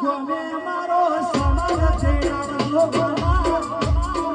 ગોમે મારો સમાર છે.